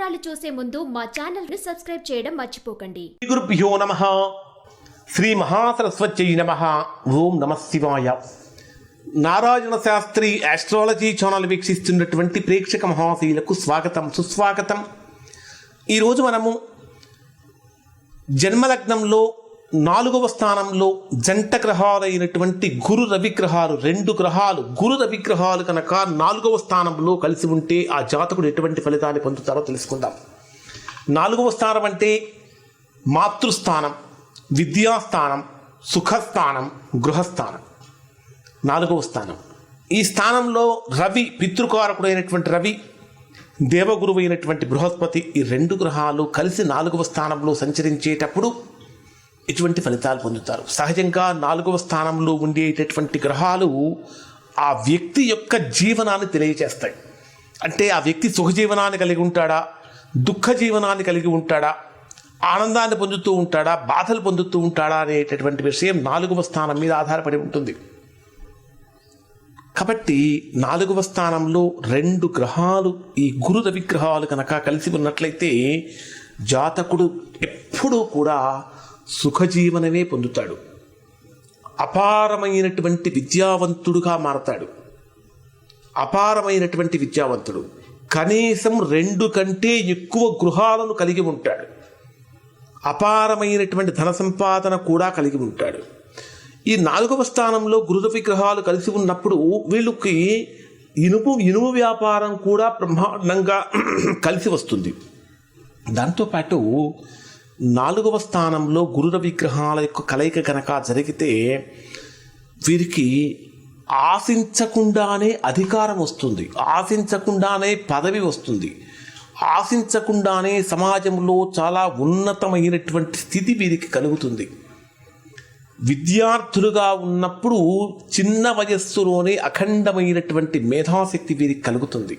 వివరాలు చూసే ముందు మా ఛానల్ను సబ్స్క్రైబ్ చేయడం మర్చిపోకండి. శ్రీ గురుభ్యో నమ. శ్రీ మహాసరస్వత్యై నమ. ఓం నమ శివాయ. నారాయణ శాస్త్రి ఆస్ట్రాలజీ ఛానల్ వీక్షిస్తున్నటువంటి ప్రేక్షక మహాశీలకు స్వాగతం సుస్వాగతం. ఈరోజు మనము జన్మలగ్నంలో నాలుగవ స్థానంలో జంట గ్రహాలైనటువంటి గురు రవి గ్రహాలు రెండు గ్రహాలు గురు రవి గ్రహాలు కనుక నాలుగవ స్థానంలో కలిసి ఉంటే ఆ జాతకుడు ఎటువంటి ఫలితాన్ని పొందుతారో తెలుసుకుందాం. నాలుగవ స్థానం అంటే మాతృస్థానం విద్యాస్థానం సుఖస్థానం గృహస్థానం. నాలుగవ స్థానం. ఈ స్థానంలో రవి పితృకారకుడైనటువంటి రవి దేవగురువు అయినటువంటి బృహస్పతి ఈ రెండు గ్రహాలు కలిసి నాలుగవ స్థానంలో సంచరించేటప్పుడు ఇటువంటి ఫలితాలు పొందుతారు. సహజంగా నాలుగవ స్థానంలో ఉండేటటువంటి గ్రహాలు ఆ వ్యక్తి యొక్క జీవనాన్ని తెలియజేస్తాయి అంటే ఆ వ్యక్తి సుఖజీవనాన్ని కలిగి ఉంటాడా? దుఃఖ జీవనాన్ని కలిగి ఉంటాడా? ఆనందాన్ని పొందుతూ ఉంటాడా? బాధలు పొందుతూ ఉంటాడా? అనేటటువంటి విషయం నాలుగవ స్థానం మీద ఆధారపడి ఉంటుంది. కాబట్టి నాలుగవ స్థానంలో రెండు గ్రహాలు ఈ గురు రవి గ్రహాలు కనుక కలిసి ఉన్నట్లయితే జాతకుడు ఎప్పుడూ కూడా సుఖజీవనమే పొందుతాడు. అపారమైనటువంటి విద్యావంతుడుగా మారతాడు. అపారమైనటువంటి విద్యావంతుడు. కనీసం రెండు కంటే ఎక్కువ గృహాలను కలిగి ఉంటాడు. అపారమైనటువంటి ధన సంపాదన కూడా కలిగి ఉంటాడు. ఈ నాలుగవ స్థానంలో గురుద విగ్రహాలు కలిసి ఉన్నప్పుడు వీళ్ళకి ఇనుపు ఇనుము వ్యాపారం కూడా బ్రహ్మాండంగా కలిసి వస్తుంది. దాంతోపాటు నాలుగవ స్థానంలో గురుర విగ్రహాల యొక్క కలయిక కనుక జరిగితే వీరికి ఆశించకుండానే అధికారం వస్తుంది. ఆశించకుండానే పదవి వస్తుంది. ఆశించకుండానే సమాజంలో చాలా ఉన్నతమైనటువంటి స్థితి వీరికి కలుగుతుంది. విద్యార్థులుగా ఉన్నప్పుడు చిన్న వయస్సులోనే అఖండమైనటువంటి మేధాశక్తి వీరికి కలుగుతుంది.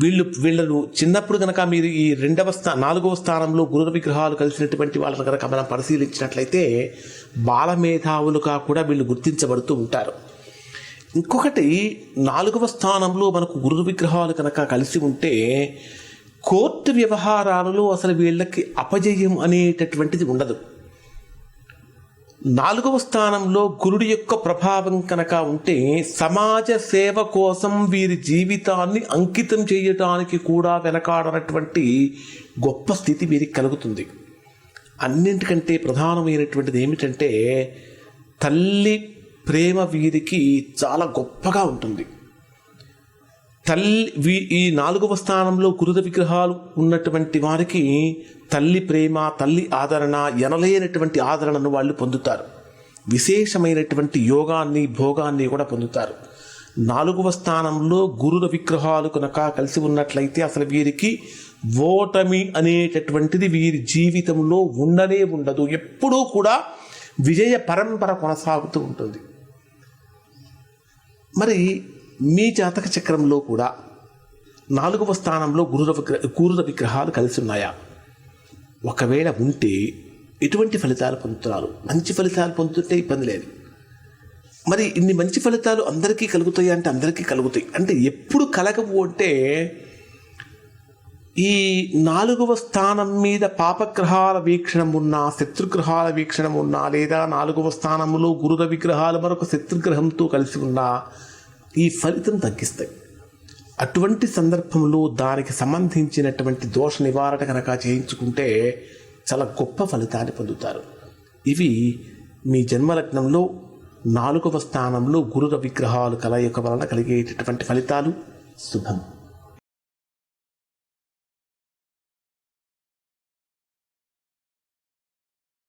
వీళ్ళు వీళ్ళను చిన్నప్పుడు కనుక మీరు ఈ రెండవ స్థా నాలుగవ స్థానంలో గురు విగ్రహాలు కలిసినటువంటి వాళ్ళని కనుక మనం పరిశీలించినట్లయితే బాలమేధావులుగా కూడా వీళ్ళు గుర్తించబడుతూ ఉంటారు. ఇంకొకటి నాలుగవ స్థానంలో మనకు గురు విగ్రహాలు కనుక కలిసి ఉంటే కోర్టు వ్యవహారాలలో అసలు వీళ్ళకి అపజయం అనేటటువంటిది ఉండదు. నాలుగవ స్థానంలో గురుడి యొక్క ప్రభావం కనుక ఉంటే సమాజ సేవ కోసం వీరి జీవితాన్ని అంకితం చేయటానికి కూడా వెనకాడనటువంటి గొప్ప స్థితి వీరికి కలుగుతుంది. అన్నింటికంటే ప్రధానమైనటువంటిది ఏమిటంటే తల్లి ప్రేమ వీరికి చాలా గొప్పగా ఉంటుంది. తల్లి వీ ఈ నాలుగవ స్థానంలో గురుద విగ్రహాలు ఉన్నటువంటి వారికి తల్లి ప్రేమ తల్లి ఆదరణ ఎనలేనటువంటి ఆదరణను వాళ్ళు పొందుతారు. విశేషమైనటువంటి యోగాన్ని భోగాన్ని కూడా పొందుతారు. నాలుగవ స్థానంలో గురుల విగ్రహాలు కనుక కలిసి ఉన్నట్లయితే అసలు వీరికి ఓటమి అనేటటువంటిది వీరి జీవితంలో ఉండనే ఉండదు. ఎప్పుడూ కూడా విజయ పరంపర కొనసాగుతూ ఉంటుంది. మరి మీ జాతక చక్రంలో కూడా నాలుగవ స్థానంలో గురుర విగ్రహ గురుర విగ్రహాలు కలిసి ఉన్నాయా? ఒకవేళ ఉంటే ఎటువంటి ఫలితాలు పొందుతున్నారు? మంచి ఫలితాలు పొందుతుంటే ఇబ్బంది లేదు. మరి ఇన్ని మంచి ఫలితాలు అందరికీ కలుగుతాయి అంటే అందరికీ కలుగుతాయి. అంటే ఎప్పుడు కలగవు అంటే ఈ నాలుగవ స్థానం మీద పాపగ్రహాల వీక్షణం ఉన్నా శత్రుగ్రహాల వీక్షణం ఉన్నా లేదా నాలుగవ స్థానంలో గురుర విగ్రహాలు మరొక శత్రుగ్రహంతో కలిసి ఉన్నా ఈ ఫలితం తగ్గిస్తాయి. అటువంటి సందర్భంలో దానికి సంబంధించినటువంటి దోష నివారణ కనుక చేయించుకుంటే చాలా గొప్ప ఫలితాన్ని పొందుతారు. ఇవి మీ జన్మలగ్నంలో నాలుగవ స్థానంలో గురుర విగ్రహాలు కలయిక వలన కలిగేటటువంటి ఫలితాలు. శుభం.